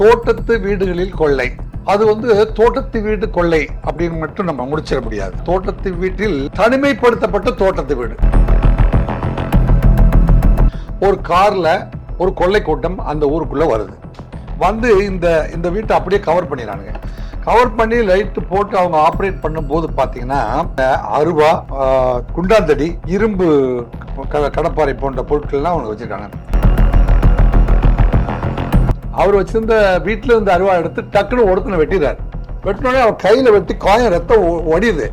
தோட்டத்து வீடுகளில் கொள்ளை. அது வந்து தோட்டத்து வீடு கொள்ளை அப்படின்னு மட்டும் நம்ம முடிச்சிட முடியாது. தோட்டத்து வீட்டில் தனிமைப்படுத்தப்பட்ட தோட்டத்து வீடு. ஒரு கார்ல ஒரு கொள்ளை கூட்டம் அந்த ஊருக்குள்ள வருது. வந்து இந்த இந்த வீட்டை அப்படியே கவர் பண்ணிடுறானுங்க. கவர் பண்ணி லைட்டு போட்டு அவங்க ஆப்ரேட் பண்ணும்போது பார்த்தீங்கன்னா அருவா குண்டாந்தடி இரும்பு கடப்பாறை போன்ற பொருட்கள்லாம் அவங்க வச்சுருக்காங்க. அவர் வச்சிருந்த வீட்டில் இருந்த அருவா எடுத்து டக்குன்னு ஒருத்தனை வெட்டிடுறாரு. வெட்டினோடனே அவர் கையில் வெட்டி காயம் ரத்தம் ஒ- ஒடியுது.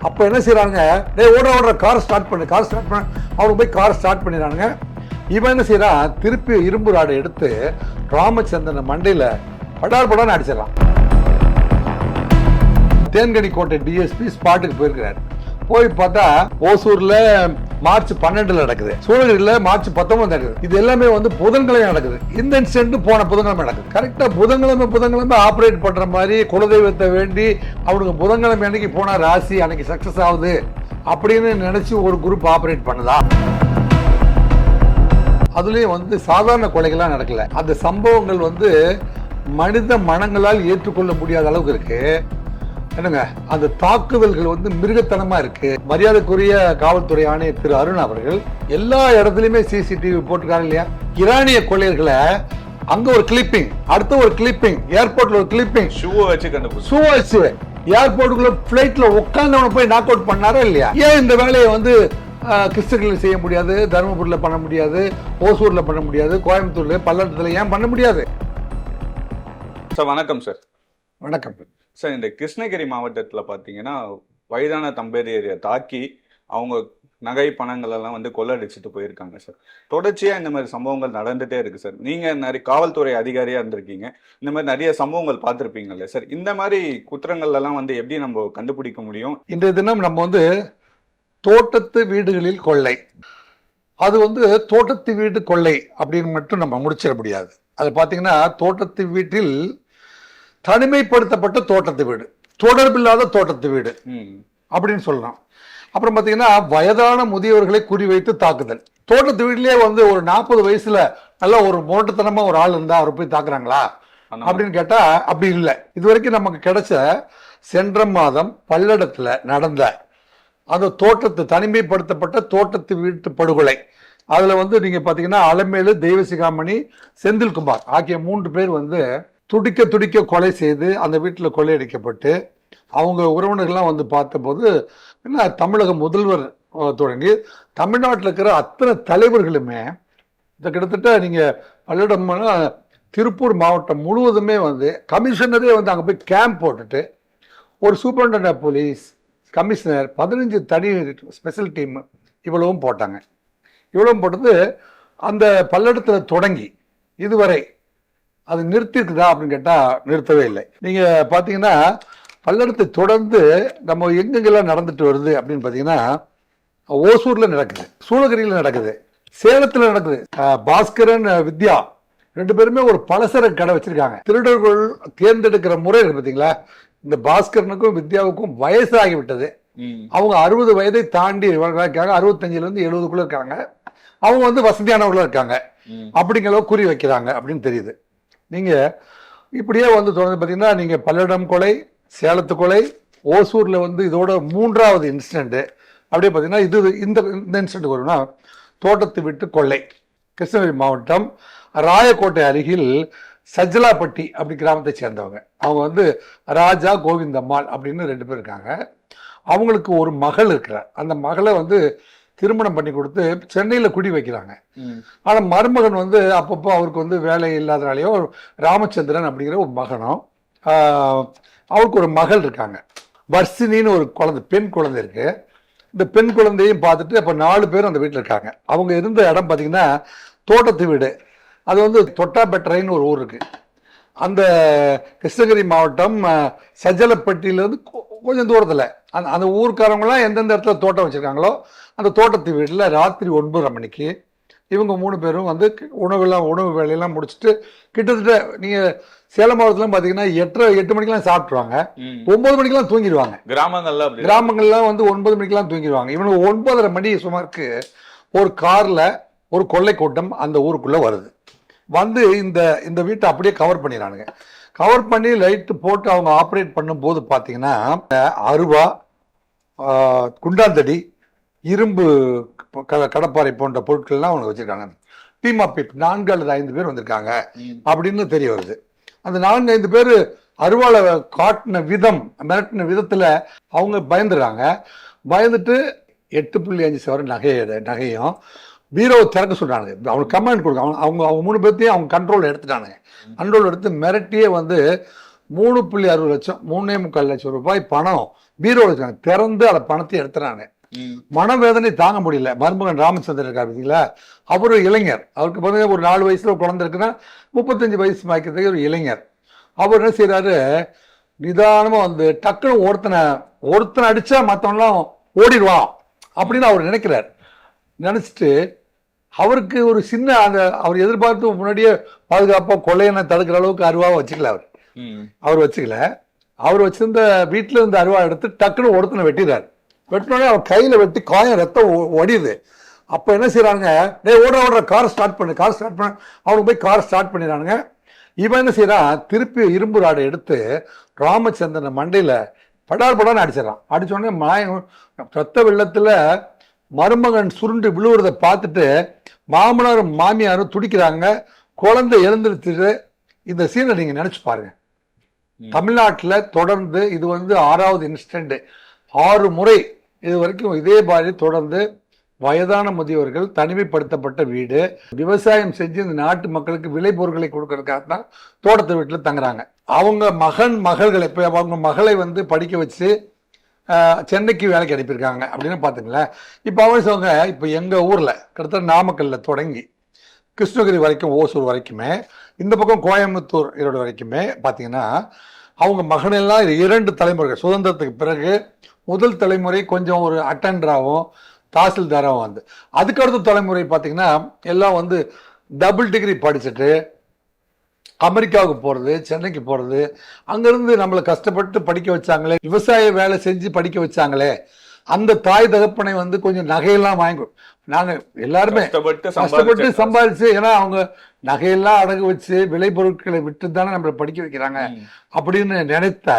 அப்போ என்ன செய்கிறாங்க டே ஓட ஓடுற கார் ஸ்டார்ட் பண்ணு கார் ஸ்டார்ட் பண்ண. அவனுக்கு போய் கார் ஸ்டார்ட் பண்ணிடுறாங்க இவன் என்ன செய்கிறான் திருப்பி இரும்பு ராடை எடுத்து ராமச்சந்திரன் மண்டையில் படார் படான்னு அடிச்சிடறான். தேன்கனி கோட்டை டிஎஸ்பி ஸ்பாட்டுக்கு போயிருக்கிறார். போய் பார்த்தா ஓசூரில் மார்ச் பன்னெண்டுல நடக்குது. சூழலில் மார்ச் பத்தொன்பது நடக்குது. இது எல்லாமே வந்து புதன்கிழமை நடக்குது. இந்த இன்சிடென்ட் போன புதன்கிழமை நடக்குது. கரெக்டா புதன்கிழமை புதன்கிழமை ஆப்ரேட் பண்ற மாதிரி குலதெய்வத்தை வேண்டி அவனுக்கு புதன்கிழமை அன்னைக்கு போனா ராசி அன்னைக்கு சக்சஸ் ஆகுது அப்படின்னு நினைச்சு ஒரு குரூப் ஆப்ரேட் பண்ணுதா? அதுலயும் வந்து சாதாரண கொலைகள்லாம் நடக்கல. அந்த சம்பவங்கள் வந்து மனித மனங்களால் ஏற்றுக்கொள்ள முடியாத அளவுக்கு இருக்கு. என்னங்க அந்த தாக்குதல்கள் வந்து மிருகத்தனமா இருக்கு. மரியாதைக்குரிய காவல்துறை ஆணையர் திரு அருண் அவர்கள் எல்லா இடத்துலயுமே சிசிடிவி போட்டிருக்காங்க இல்லையா? ஈரானிய கொள்ளையர்களை அங்க ஒரு கிளிப்பிங் அடுத்த ஒரு கிளிப்பிங் ஏர்போர்ட்ல ஒரு கிளிப்பிங் ஷூவை வச்சு கண்டுபிடிச்சு. ஷூ வச்சு ஏர்போர்ட்டுக்குள்ள ஃபிளைட்ல உட்கார்ந்தவன போய் நாக் அவுட் பண்ணாரா இல்லையா? ஏன் இந்த வேலையை வந்து கிருஷ்ணகிரியில் செய்ய முடியாது தருமபுரியில் பண்ண முடியாது ஓசூர்ல பண்ண முடியாது கோயம்புத்தூர்ல பல்லடத்துல ஏன் பண்ண முடியாது? சார் வணக்கம் சார். வணக்கம். சார் இந்த கிருஷ்ணகிரி மாவட்டத்தில் பார்த்தீங்கன்னா வயதான தம்பதியரை தாக்கி அவங்க நகை பணங்கள் எல்லாம் வந்து கொள்ளடிச்சிட்டு போயிருக்காங்க சார். தொடர்ச்சியாக இந்த மாதிரி சம்பவங்கள் நடந்துட்டே இருக்கு சார். நீங்கள் நிறைய காவல்துறை அதிகாரியாக இருந்திருக்கீங்க. இந்த மாதிரி நிறைய சம்பவங்கள் பார்த்துருப்பீங்கல்ல சார். இந்த மாதிரி குற்றங்கள் எல்லாம் வந்து எப்படி நம்ம கண்டுபிடிக்க முடியும்? இன்றைய தினம் நம்ம வந்து தோட்டத்து வீடுகளில் கொள்ளை. அது வந்து தோட்டத்து வீடு கொள்ளை அப்படின்னு மட்டும் நம்ம முடிச்சிட முடியாது. அது பார்த்தீங்கன்னா தோட்டத்து வீட்டில் தனிமைப்படுத்தப்பட்ட தோட்டத்து வீடு. தொடர்பில்லாத தோட்டத்து வீடு. அப்படின்னு சொல்லலாம். அப்புறம் பார்த்தீங்கன்னா வயதான முதியவர்களை குறிவைத்து தாக்குதல். தோட்டத்து வீட்டிலேயே வந்து ஒரு நாற்பது வயசுல நல்ல ஒரு மோட்டத்தனமா ஒரு ஆள் இருந்தா அவர் போய் தாக்குறாங்களா. அப்படின்னு கேட்டா அப்படி இல்லை. இதுவரைக்கும் நமக்கு கிடைச்ச சென்ற மாதம் பல்லடத்துல நடந்த அந்த தோட்டத்து தனிமைப்படுத்தப்பட்ட தோட்டத்து வீட்டு படுகொலை. அதுல வந்து நீங்க பாத்தீங்கன்னா அலமேலு தெய்வசிகாமணி செந்தில்குமார் ஆகிய மூன்று பேர் வந்து துடிக்க துடிக்க கொலை செய்து அந்த வீட்டில் கொள்ளையடிக்கப்பட்டு அவங்க உறவினர்கள்லாம் வந்து பார்த்தபோது என்ன தமிழக முதல்வர் தொடங்கி தமிழ்நாட்டில் இருக்கிற அத்தனை தலைவர்களுமே இந்த கிட்டத்தட்ட நீங்கள் பல்லடம் திருப்பூர் மாவட்டம் முழுவதுமே வந்து கமிஷனரே வந்து அங்கே போய் கேம்ப் போட்டுட்டு ஒரு சூப்பரண்ட் ஆஃப் போலீஸ் கமிஷனர் பதினஞ்சு தனி ஸ்பெஷல் டீம் இவ்வளவும் போட்டாங்க. இவ்வளவும் போட்டது அந்த பல்லடத்தில் தொடங்கி இதுவரை அது நிறுத்திருக்குதா அப்படின்னு கேட்டால் நிறுத்தவே இல்லை. நீங்கள் பார்த்தீங்கன்னா பல்லடத்தை தொடர்ந்து நம்ம எங்கெங்கெல்லாம் நடந்துட்டு வருது அப்படின்னு பார்த்தீங்கன்னா ஓசூரில் நடக்குது சூளகிரியில் நடக்குது சேலத்தில் நடக்குது. பாஸ்கரன் வித்யா ரெண்டு பேருமே ஒரு பலசரக்கு கடை வச்சிருக்காங்க. திருடர்கள் தேர்ந்தெடுக்கிற முறை இருக்கு பார்த்தீங்களா இந்த பாஸ்கரனுக்கும் வித்யாவுக்கும் வயசாகி விட்டது. ம். அவங்க அறுபது வயதை தாண்டி இருக்காங்க. அறுபத்தஞ்சுல இருந்து எழுபதுக்குள்ள இருக்காங்க. அவங்க வந்து வசதியானவர்களா இருக்காங்க. அப்படிங்கிற குறி வைக்கிறாங்க அப்படின்னு தெரியுது. நீங்கள் இப்படியே வந்து தொடர்ந்து பார்த்தீங்கன்னா நீங்கள் பல்லடம் கொலை சேலத்து கொலை ஓசூரில் வந்து இதோட மூன்றாவது இன்சிடெண்ட்டு அப்படியே பார்த்தீங்கன்னா இது இந்த இந்த இன்சிடெண்ட் வரும்னா தோட்டத்து விட்டு கொள்ளை. கிருஷ்ணகிரி மாவட்டம் ராயக்கோட்டை அருகில் சஜ்ஜலாப்பட்டி அப்படி கிராமத்தை சேர்ந்தவங்க. அவங்க வந்து ராஜா கோவிந்தம்மாள் அப்படின்னு ரெண்டு பேர் இருக்காங்க. அவங்களுக்கு ஒரு மகள் இருக்கிறார். அந்த மகளை வந்து திருமணம் பண்ணி கொடுத்து சென்னையில் குடி வைக்கிறாங்க. ஆனால் மருமகன் வந்து அப்பப்போ அவருக்கு வந்து வேலை இல்லாதனாலேயோ ராமச்சந்திரன் அப்படிங்கிற ஒரு மகனும் அவருக்கு ஒரு மகள் இருக்காங்க. வர்ஷினின்னு ஒரு குழந்தை பெண் குழந்தை இருக்கு. இந்த பெண் குழந்தையும் பார்த்துட்டு அப்போ நாலு பேரும் அந்த வீட்டில் இருக்காங்க. அவங்க இருந்த இடம் பார்த்தீங்கன்னா தோட்டத்து வீடு. அது வந்து தொட்டாபெட்டரைன்னு ஒரு ஊர் இருக்கு. அந்த கிருஷ்ணகிரி மாவட்டம் கொ- கொஞ்சம் தூரத்தில். அந்த அந்த ஊர்க்காரங்களாம் எந்தெந்த இடத்துல தோட்டம் வச்சுருக்காங்களோ அந்த தோட்டத்து வீட்டில் ராத்திரி ஒன்பதரை மணிக்கு இவங்க மூணு பேரும் வந்து உணவெல்லாம் உணவு வேலையெல்லாம் முடிச்சுட்டு கிட்டத்தட்ட நீங்கள் சேலம் மாவட்டத்தில் பார்த்தீங்கன்னா எட்டரை எட்டு மணிக்கெல்லாம் சாப்பிட்ருவாங்க ஒன்பது மணிக்கெல்லாம் தூங்கிடுவாங்க. கிராமங்கள்ல கிராமங்கள்லாம் வந்து ஒன்பது மணிக்கெல்லாம் தூங்கிடுவாங்க. இவனுக்கு ஒன்பதரை மணி சுமாருக்கு ஒரு கார்ல ஒரு கொள்ளை கூட்டம் அந்த ஊருக்குள்ள வருது. வந்து இந்த இந்த வீட்டை அப்படியே கவர் பண்ணிடுறானுங்க. கவர் பண்ணி லைட்டு போட்டு அவங்க ஆப்ரேட் பண்ணும்போது பார்த்தீங்கன்னா அருவா குண்டாந்தடி இரும்பு க- கடப்பாரை போன்ற பொருட்கள்லாம் அவங்க வச்சிருக்காங்க. டீம் ஆஃப் பீப் நான்கு அல்லது ஐந்து பேர் வந்திருக்காங்க அப்படின்னு தெரிய வருது. அந்த நான்கு ஐந்து பேர் அருவாளை காட்டின விதம் மிரட்டின விதத்துல அவங்க பயந்துடுறாங்க. பயந்துட்டு எட்டு புள்ளி அஞ்சு சவரன் நகைய நகையும் பீரோவை திறக்க சொல்றாங்க. அவங்களுக்கு கமாண்ட் கொடுக்க அவங்க அவங்க அவங்க மூணு பேர்த்தையும் அவங்க கண்ட்ரோல் எடுத்துட்டானுங்க. கண்ட்ரோல் எடுத்து மிரட்டியே வந்து மூணு புள்ளி அறுபது லட்சம் மூணே முக்கால் லட்சம் ரூபாய் பணம் பீரோவில் வச்சிருக்காங்க. திறந்து அந்த பணத்தை எடுத்துறாங்க. மனவேதனை தாங்க முடியல. மருமகன் ராமச்சந்திரன் இருக்கார் பார்த்தீங்களா அவர் இளைஞர். அவருக்கு பார்த்தீங்கன்னா ஒரு நாலு வயசுல குழந்தை இருக்குன்னா முப்பத்தஞ்சு வயசு மாய்க்கிறதுக்கு ஒரு இளைஞர். அவர் என்ன செய்யறாரு நிதானமா வந்து டக்குன்னு ஒருத்தனை ஒருத்தனை அடிச்சா மற்றவன்லாம் ஓடிடுவான் அப்படின்னு அவர் நினைக்கிறார். நினைச்சிட்டு அவருக்கு ஒரு சின்ன அந்த அவர் எதிர்பார்த்து முன்னாடியே பாதுகாப்பா கொள்ளையனை தடுக்கிற அளவுக்கு அருவாவை வச்சுக்கல அவர். அவர் வச்சுக்கல. அவர் வச்சிருந்த வீட்டுல இருந்த அருவா எடுத்து டக்குன்னு ஒருத்தனை வெட்டிடுறாரு. வெட்டினோடனே அவர் கையில வெட்டி காயம் ரத்தம் ஒடியுது. அப்ப என்ன செய்றாங்க டேய் ஓட ஓடுற கார் ஸ்டார்ட் பண்ணு கார் ஸ்டார்ட் பண்ண. அவனுக்கு போய் கார் ஸ்டார்ட் பண்ணிடுறானுங்க. இவன் என்ன செய்யறான் திருப்பி இரும்பு ராடை எடுத்து ராமச்சந்திரன் மண்டையில படார் படான்னு அடிச்சிடறான். அடிச்ச உடனே மாயம் ரத்த வெள்ளத்துல மருமகன் சுருண்டு விழுவுறத பார்த்துட்டு மாமனாரும் மாமியாரும் துடிக்கிறாங்க. குழந்தை எழுந்திருச்சுட்டு இந்த சீனை நீங்க நினைச்சு பாருங்க. தமிழ்நாட்டுல தொடர்ந்து இது வந்து ஆறாவது இன்சிடென்ட் ஆறு முறை இது வரைக்கும் இதே மாதிரி தொடர்ந்து வயதான முதியவர்கள் தனிமைப்படுத்தப்பட்ட வீடு விவசாயம் செஞ்சு இந்த நாட்டு மக்களுக்கு விளை பொருட்களை கொடுக்கறதுக்காக தான் தோட்டத்து வீட்டில் தங்குறாங்க. அவங்க மகன் மகள்களை இப்போ அவங்க மகளை வந்து படிக்க வச்சு சென்னைக்கு வேலைக்கு அனுப்பியிருக்காங்க அப்படின்னு பார்த்துங்களேன். இப்போ அவங்க சொல்லுங்க இப்போ எங்கள் ஊரில் கிட்டத்தட்ட நாமக்கல்ல தொடங்கி கிருஷ்ணகிரி வரைக்கும் ஓசூர் வரைக்குமே இந்த பக்கம் கோயம்புத்தூர் ஈரோடு வரைக்குமே பார்த்தீங்கன்னா அவங்க மகனெல்லாம் இரண்டு தலைமுறைகள் சுதந்திரத்துக்கு பிறகு முதல் தலைமுறை கொஞ்சம் ஒரு அட்டண்டராகவும் தாசில்தாராகவும் வந்து. அதுக்கு அடுத்த தலைமுறை பார்த்தீங்கன்னா எல்லாம் வந்து டபுள் டிகிரி படிச்சுட்டு அமெரிக்காவுக்கு போகிறது சென்னைக்கு போகிறது அங்கேருந்து நம்மளை கஷ்டப்பட்டு படிக்க வச்சாங்களே விவசாய வேலை செஞ்சு படிக்க வச்சாங்களே அந்த தாய் தகப்பனை வந்து கொஞ்சம் நகையெல்லாம் வாங்கி நாங்கள் எல்லாருமே கஷ்டப்பட்டு சம்பாதிச்ச ஏன்னா அவங்க நகையெல்லாம் அடகு வச்சு விளைபொருட்களை விட்டு தானே நம்மளை படிக்க வைக்கிறாங்க. அப்படின்னு நினைத்த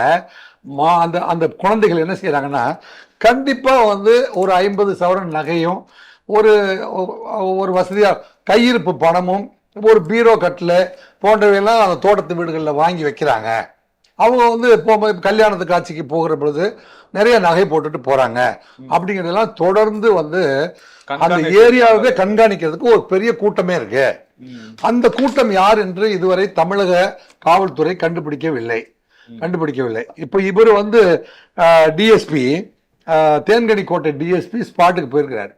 மா அந்த அந்த குழந்தைகள் என்ன செய்றாங்கன்னா கண்டிப்பா வந்து ஒரு ஐம்பது சவரன் நகையும் ஒரு ஒரு வசதியா கையிருப்பு பணமும் ஒரு பீரோ கட்டில் போன்றவையெல்லாம் அந்த தோட்டத்து வீடுகளில் வாங்கி வைக்கிறாங்க. அவங்க வந்து போகும்போது கல்யாணத்து காட்சிக்கு போகிற பொழுது நிறைய நகை போட்டுட்டு போறாங்க. அப்படிங்கிறதெல்லாம் தொடர்ந்து வந்து அந்த ஏரியாவே கண்காணிக்கிறதுக்கு ஒரு பெரிய கூட்டமே இருக்கு. அந்த கூட்டம் யார் என்று இதுவரை தமிழக காவல்துறை கண்டுபிடிக்கவில்லை. கண்டுபிடிக்கவில்லை. இப்போ இவர் வந்து டிஎஸ்பி தேன்கனி கோட்டை டிஎஸ்பி ஸ்பாட்டுக்கு போயிருக்கிறார்.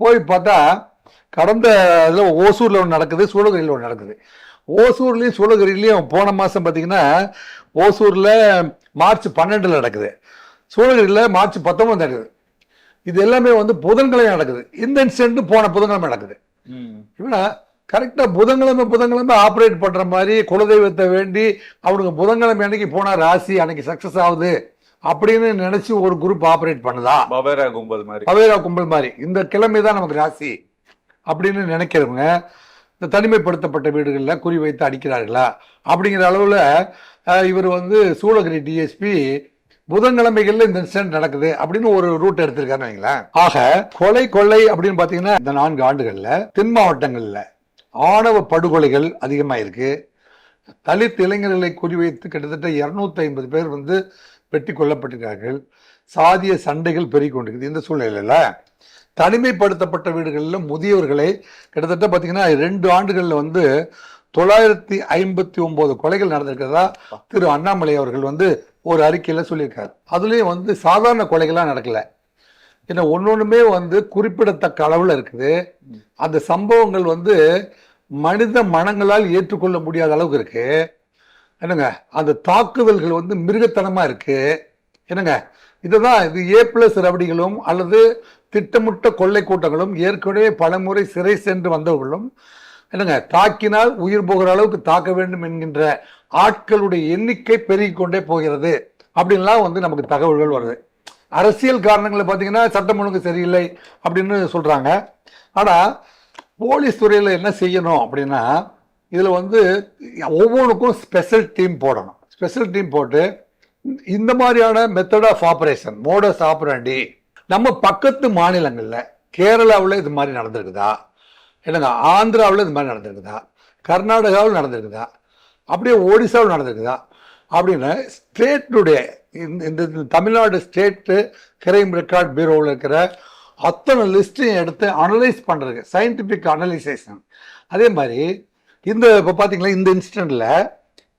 போய் பார்த்தா கடந்த இதுல ஓசூர்ல ஒன்று நடக்குது சூளகிரியில் ஒன்று நடக்குது. ஓசூர்லயும் சூளகிரிலையும் போன மாசம் பார்த்தீங்கன்னா ஓசூர்ல மார்ச் பன்னெண்டுல நடக்குது. சூளகிரியில் மார்ச் பத்தொன்பது நடக்குது. இது எல்லாமே வந்து புதன்கிழமை நடக்குது. இந்த இன்சிடென்ட் போன புதன்கிழமை நடக்குது. ம். இவனா கரெக்டா புதன்கிழமை புதன்கிழமை ஆப்ரேட் பண்ற மாதிரி குலதெய்வத்தை வேண்டி அவனுக்கு புதன்கிழமை அன்னைக்கு போனா ராசி அன்னைக்கு சக்சஸ் ஆகுது அப்படின்னு நினைச்சு ஒரு குரூப் ஆப்ரேட் பண்ணுதா? பவேரா கும்பல் மாதிரி. பவேரா கும்பல் மாதிரி. இந்த கிழமை தான் நமக்கு ராசி அப்படின்னு நினைக்கிறவங்க இந்த தனிமைப்படுத்தப்பட்ட வீடுகளில் குறி வைத்து அடிக்கிறார்களா? அப்படிங்கிற அளவில் இவர் வந்து சூளகிரி டிஎஸ்பி புதன்கிழமைகள்ல இந்த இன்சிடென்ட் நடக்குது அப்படின்னு ஒரு ரூட் எடுத்திருக்காருன்னு வைங்களேன். ஆக கொலை கொள்ளை அப்படின்னு பார்த்தீங்கன்னா இந்த நான்கு ஆண்டுகள்ல தென் மாவட்டங்கள்ல ஆணவ படுகொலைகள் அதிகமாயிருக்கு. தலித் இளைஞர்களை குறிவைத்து கிட்டத்தட்ட இரநூத்தி ஐம்பது பேர் வந்து வெட்டி கொல்லப்பட்டிருக்கார்கள். சாதிய சண்டைகள் பெருகி கொண்டிருக்குது இந்த சூழ்நிலையில. தனிமைப்படுத்தப்பட்ட வீடுகளில் முதியவர்களை கிட்டத்தட்ட பார்த்தீங்கன்னா ரெண்டு ஆண்டுகளில் வந்து தொள்ளாயிரத்தி ஐம்பத்தி ஒன்பது கொலைகள் நடந்திருக்கிறதா திரு அண்ணாமலை அவர்கள் வந்து ஒரு அறிக்கையில் சொல்லியிருக்காரு. அதுலேயும் வந்து சாதாரண கொலைகள்லாம் நடக்கலை. ஏன்னா ஒன்னொன்றுமே வந்து குறிப்பிடத்தக்க அளவில் இருக்குது. அந்த சம்பவங்கள் வந்து மனித மனங்களால் ஏற்றுக்கொள்ள முடியாத அளவுக்கு இருக்கு. என்னங்க அந்த தாக்குதல்கள் வந்து மிருகத்தனமாக இருக்கு. என்னங்க இதுதான் இது ஏ பிளஸ் ரவடிகளும் அல்லது திட்டமிட்ட கொள்ளை கூட்டங்களும் ஏற்கனவே பலமுறை சிறை சென்று வந்தவர்களும் என்னங்க தாக்கினால் உயிர் போகிற அளவுக்கு தாக்க வேண்டும் என்கின்ற ஆட்களுடைய எண்ணிக்கை பெருகிக் கொண்டே போகிறது அப்படின்லாம் வந்து நமக்கு தகவல்கள் வருது. அரசியல் காரணங்களை பார்த்தீங்கன்னா சட்டம் ஒழுங்கு சரியில்லை அப்படின்னு சொல்கிறாங்க ஆனால் போலீஸ் துறையில் என்ன செய்யணும் அப்படின்னா இதில் வந்து ஒவ்வொன்றுக்கும் ஸ்பெஷல் டீம் போடணும். ஸ்பெஷல் டீம் போட்டு இந்த மாதிரியான method of operation modus operandi நம்ம பக்கத்து மாநிலங்களில் கேரளாவில் இது மாதிரி நடந்திருக்குதா? என்னங்க ஆந்திராவில் இது மாதிரி நடந்திருக்குதா? கர்நாடகாவில் நடந்திருக்குதா? அப்படியே ஒடிசாவில் நடந்திருக்குதா? அப்படின்னு ஸ்டேட்டுடைய இந்த இந்த இந்த தமிழ்நாடு ஸ்டேட்டு கிரைம் ரெக்கார்ட் பியூரோவில் இருக்கிற அத்தனை லிஸ்ட்டையும் எடுத்து அனலைஸ் பண்ணுறதுக்கு சயின்டிஃபிக் அனலைசேஷன் அதே மாதிரி இந்த இப்போ பார்த்தீங்களா இந்த இன்சிடெண்ட்டில்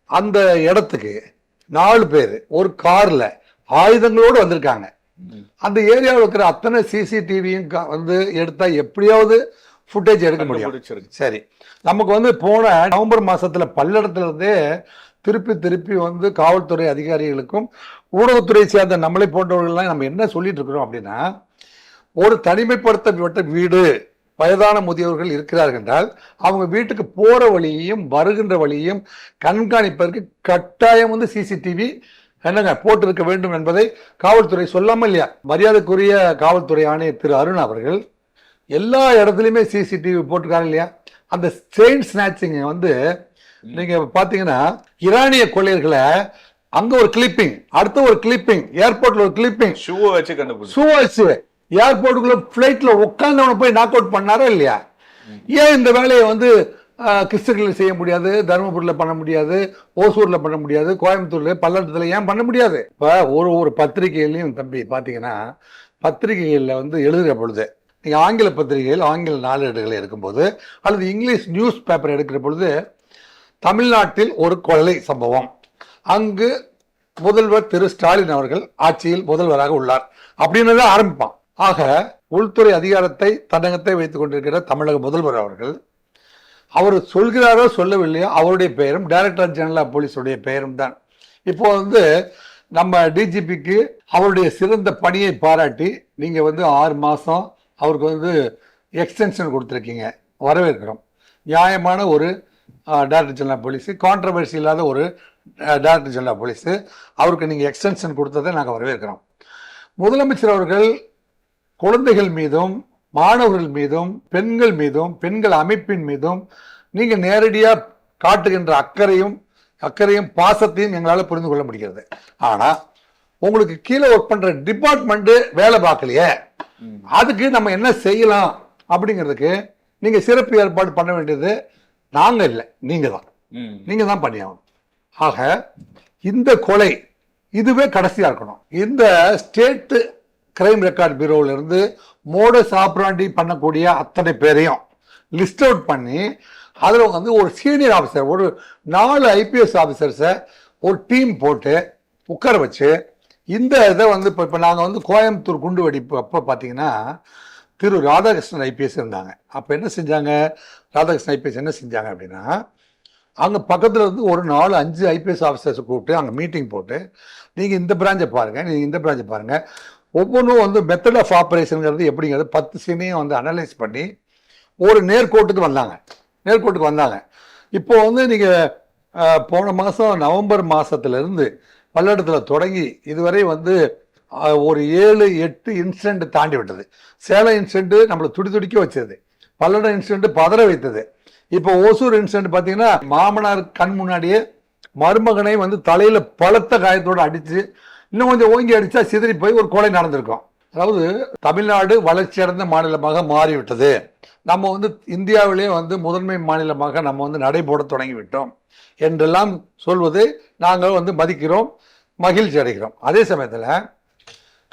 அந்த இடத்துக்கு நாலு பேர் ஒரு காரில் ஆயுதங்களோடு வந்திருக்காங்க. அந்த ஏரியாவில் இருக்கிற அத்தனை சிசிடிவியும் வந்து எடுத்தா எப்படியாவது ஃபுட்டேஜ் எடுக்க முடியும். சரி. நமக்கு வந்து போன நவம்பர் மாசத்துல பல்லடத்துல இருந்தே திருப்பி திருப்பி வந்து காவல்துறை அதிகாரிகளுக்கும் ஊடகத்துறை சேர்ந்த நம்மளை போன்றவர்கள்லாம் நம்ம என்ன சொல்லிட்டு இருக்கிறோம் அப்படின்னா ஒரு தனிமைப்படுத்தப்பட்ட வீடு வயதான முதியவர்கள் இருக்கிறார்கள் என்றால் அவங்க வீட்டுக்கு போற வழியையும் வருகின்ற வழியையும் கண்காணிப்பதற்கு கட்டாயம் வந்து சிசிடிவி என்னங்க போட்டிருக்க வேண்டும் என்பதை காவல்துறை சொல்லாமல் இல்லையா? மரியாதைக்குரிய காவல்துறை ஆணையர் திரு அருண் அவர்கள் எல்லா இடத்துலையுமே சிசிடிவி போட்டிருக்காங்க இல்லையா? அந்த செயின் ஸ்நாச்சிங் வந்து நீங்க பாத்தீங்கன்னா ஈரானிய கொள்ளையர்களை அங்க ஒரு கிளிப்பிங் அடுத்த ஒரு கிளிப்பிங் ஏர்போர்ட்ல ஒரு கிளிப்பிங் ஷூவை வச்சு கண்டுபிடிச்சு. ஷூ வச்சு. ஏர்போர்ட்டுக்குள்ள ஃபிளைட்ல உட்கார்ந்தவனை போய் நாக் அவுட் பண்ணாரா இல்லையா? ஏன் இந்த வேலையை வந்து கிருஷ்ணகிரியில் செய்ய முடியாது தருமபுரியில் பண்ண முடியாது ஓசூரில் பண்ண முடியாது கோயம்புத்தூர்ல பல்லடத்தில் ஏன் பண்ண முடியாது? இப்போ ஒரு ஒரு பத்திரிகையிலையும் தம்பி பார்த்தீங்கன்னா பத்திரிகைகளில் வந்து எழுதுகிற பொழுது நீங்கள் ஆங்கில பத்திரிகைகள் ஆங்கில நாளேடுகள் எடுக்கும்போது அல்லது இங்கிலீஷ் நியூஸ் பேப்பர் எடுக்கிற பொழுது தமிழ்நாட்டில் ஒரு கொலை சம்பவம். அங்கு முதல்வர் திரு. ஸ்டாலின் அவர்கள் ஆட்சியில் முதல்வராக உள்ளார். அப்படின்னு தான் ஆரம்பிப்பான். ஆக உள்துறை அதிகாரத்தை தன்னகத்தை வைத்துக் கொண்டிருக்கிற தமிழக முதல்வர் அவர்கள் அவர் சொல்கிறாரோ சொல்லவில்லையோ அவருடைய பெயரும் டைரக்டர் ஜெனரல் ஆஃப் போலீஸுடைய பெயரும் தான். இப்போ வந்து நம்ம டிஜிபிக்கு அவருடைய சிறந்த பணியை பாராட்டி நீங்கள் வந்து ஆறு மாதம் அவருக்கு வந்து எக்ஸ்டென்ஷன் கொடுத்துருக்கீங்க. வரவேற்கிறோம். நியாயமான ஒரு டைரக்டர் ஜெனரல் போலீஸு கான்ட்ரவர்சி இல்லாத ஒரு டைரக்டர் ஜெனரல் போலீஸு அவருக்கு நீங்கள் எக்ஸ்டென்ஷன் கொடுத்ததை நாங்கள் வரவேற்கிறோம். முதலமைச்சர் அவர்கள் குழந்தைகள் மீதும் மாணவர்கள் மீதும் பெண்கள் மீதும் பெண்கள் அமைப்பின் மீதும் நீங்க நேரடியா காட்டுகின்ற அக்கறையும் அக்கறையும் பாசத்தையும் எங்களால புரிந்து கொள்ள முடிகிறது. ஆனா உங்களுக்கு கீழே ஒர்க் பண்ற டிபார்ட்மெண்ட் வேலை பார்க்கலையே. அதுக்கு நம்ம என்ன செய்யலாம் அப்படிங்கிறதுக்கு நீங்க சிறப்பு ஏற்பாடு பண்ண வேண்டியது நாங்க இல்லை நீங்க தான். ம். நீங்க தான் பண்ணியாகணும். ஆக இந்த கொலை இதுவே கடைசியா இருக்கணும். இந்த ஸ்டேட் கிரைம் ரெக்கார்ட் பியூரோல மோட மோடஸ் ஆப்ராண்டி பண்ணக்கூடிய அத்தனை பேரையும் லிஸ்ட் அவுட் பண்ணி அதில் வந்து ஒரு சீனியர் ஆஃபீஸர் ஒரு நாலு ஐபிஎஸ் ஆஃபீஸர்ஸை ஒரு டீம் போட்டு உட்கார வச்சு இந்த இதை வந்து இப்போ இப்போ நாங்கள் வந்து கோயம்புத்தூர் குண்டு வெடிப்பு அப்போ பார்த்தீங்கன்னா திரு ராதாகிருஷ்ணன் ஐபிஎஸ் இருந்தாங்க. அப்போ என்ன செஞ்சாங்க? ராதாகிருஷ்ணன் ஐபிஎஸ் என்ன செஞ்சாங்க அப்படின்னா அங்கே பக்கத்தில் இருந்து ஒரு நாலு அஞ்சு ஐபிஎஸ் ஆஃபீஸர்ஸ் கூப்பிட்டு அங்கே மீட்டிங் போட்டு நீங்கள் இந்த பிரான்ச்சை பாருங்கள் நீங்கள் இந்த பிரான்ச்சை பாருங்கள் ஒவ்வொன்றும் வந்து மெத்தட் ஆஃப் ஆப்ரேஷனுங்கிறது எப்படிங்கிறது பத்து சீனையும் வந்து அனலைஸ் பண்ணி ஒரு நேர்கோட்டுக்கு வந்தாங்க. நேர்கோட்டுக்கு வந்தாங்க. இப்போ வந்து நீங்கள் போன மாதம் நவம்பர் மாதத்துலேருந்து பல்லடத்தில் தொடங்கி இதுவரை வந்து ஒரு ஏழு எட்டு இன்சிடென்ட் தாண்டி விட்டது. சேலம் இன்சிடென்ட் நம்மளை துடி துடிக்க வச்சது. பல்லடம் இன்சிடென்ட் பதற வைத்தது. இப்போ ஓசூர் இன்சிடென்ட் பார்த்தீங்கன்னா மாமனார் கண் முன்னாடியே மருமகனை வந்து தலையில் பலத்த காயத்தோடு அடித்து இன்னும் கொஞ்சம் ஓங்கி அடித்தா சிதறி போய் ஒரு கொலை நடந்திருக்கும். அதாவது தமிழ்நாடு வளர்ச்சியடைந்த மாநிலமாக மாறிவிட்டது. நம்ம வந்து இந்தியாவிலே வந்து முதன்மை மாநிலமாக நம்ம வந்து நடைபோட தொடங்கிவிட்டோம் என்றெல்லாம் சொல்வது நாங்கள் வந்து மதிக்கிறோம் மகிழ்ச்சி அடைகிறோம். அதே சமயத்தில்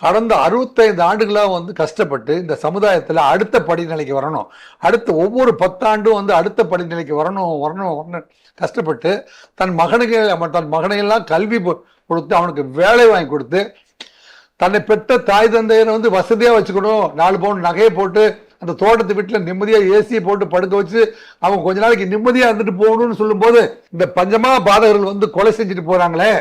கடந்த அறுபத்தைந்து ஆண்டுகளாக வந்து கஷ்டப்பட்டு இந்த சமுதாயத்தில் அடுத்த படிநிலைக்கு வரணும். அடுத்த ஒவ்வொரு பத்தாண்டும் வந்து அடுத்த படிநிலைக்கு வரணும் வரணும் வரணும். கஷ்டப்பட்டு தன் மகனுக்கு அவன் தன் மகனையெல்லாம் கல்வி கொடுத்து அவனுக்கு வேலை வாங்கி கொடுத்து தன்னை பெற்ற தாய் தந்தையரை வந்து வசதியாக வச்சுக்கணும். நாலு பவுன் நகையை போட்டு அந்த தோட்டத்து வீட்டில் நிம்மதியாக ஏசியை போட்டு படுக்க வச்சு அவங்க கொஞ்ச நாளைக்கு நிம்மதியாக இருந்துட்டு போகணும்னு சொல்லும்போது இந்த பஞ்சமா பாதகர்கள் வந்து கொலை செஞ்சுட்டு போகிறாங்களே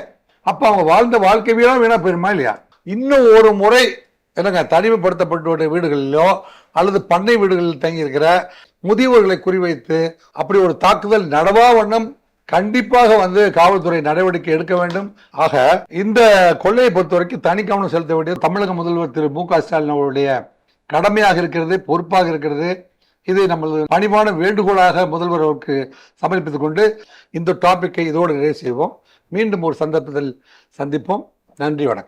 அப்போ அவங்க வாழ்ந்த வாழ்க்கை வீணாக வீணா போயிருமா இல்லையா? இன்னும் ஒரு முறை என்னங்க தனிமைப்படுத்தப்பட்ட வீடுகளிலோ அல்லது பண்ணை வீடுகளில் தங்கி இருக்கிற முதியவர்களை குறிவைத்து அப்படி ஒரு தாக்குதல் நடவா வண்ணம் கண்டிப்பாக வந்து காவல்துறை நடவடிக்கை எடுக்க வேண்டும். ஆக இந்த கொள்ளையை பொறுத்த வரைக்கும் தனி கவனம் செலுத்த வேண்டியது தமிழக முதல்வர் திரு மு க ஸ்டாலின் அவருடைய கடமையாக இருக்கிறது பொறுப்பாக இருக்கிறது. இதை நமது பணிவான வேண்டுகோளாக முதல்வர் அவருக்கு சமர்ப்பித்துக் கொண்டு இந்த டாபிக்கை இதோடு நிறைவு செய்வோம். மீண்டும் ஒரு சந்தர்ப்பத்தில் சந்திப்போம். நன்றி வணக்கம்.